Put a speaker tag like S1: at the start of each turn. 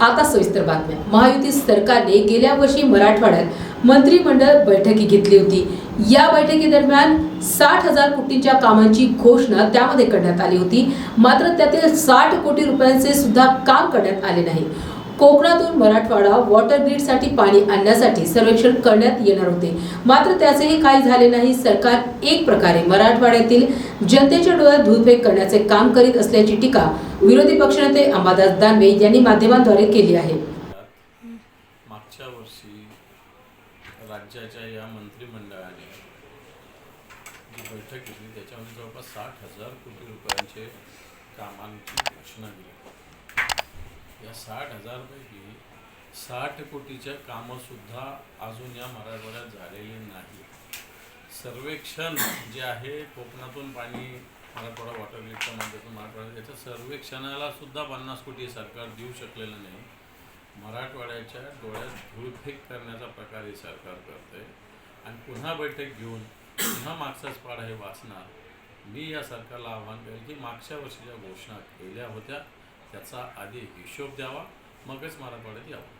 S1: आता सविस्तर बातम्या. महायुती सरकारने गेल्या वर्षी मराठवाड्यात मंत्रिमंडळ बैठकी घेतली होती. या बैठकीदरम्यान साठ हजार कोटींच्या कामांची घोषणा त्यामध्ये करण्यात आली होती. मात्र त्यातील साठ कोटी रुपयांचे सुद्धा काम करण्यात आले नाही. कोकणातून मराठवाडा वॉटर ग्रीडसाठी पाणी आणण्यासाठी सर्वेक्षण करण्यात येणार होते. मात्र त्याचेही काही झाले नाही. सरकार एक प्रकारे मराठवाड्यातील जनतेच्या डोळ्यात धूळफेक करण्याचे काम करीत असल्याची टीका विरोधी पक्षनेते अंबादास दानवे यांनी माध्यमांद्वारे केली आहे.
S2: मागच्या वर्षी राज्याच्या या मंत्रिमंडळाने जी बैठक घेतली त्याच्यामध्ये जवळपास साठ हजार कोटी रुपयांचे कामांची घोषणा दिली या साठ हजारपैकी साठ कोटीच्या कामंसुद्धा अजून या मराठवाड्यात झालेली नाही. सर्वेक्षण जे आहे कोकणातून पाणी मराठवाडा वॉटर ग्रीडच्या माध्यमातून मराठवाडा याच्या सर्वेक्षणाला सुद्धा पन्नास कोटी सरकार देऊ शकलेलं नाही. मराठवाड्याच्या डोळ्यात धूळफेक करण्याचा प्रकार हे सरकार करते आणि पुन्हा बैठक घेऊन पुन्हा मागचाच पाढा हे वाचणार मी या सरकारला आव्हान करेल की मागच्या वर्षीच्या घोषणा केल्या होत्या. त्याचा आधी हिशोब द्यावा मगच मराठवाड्यात यावं.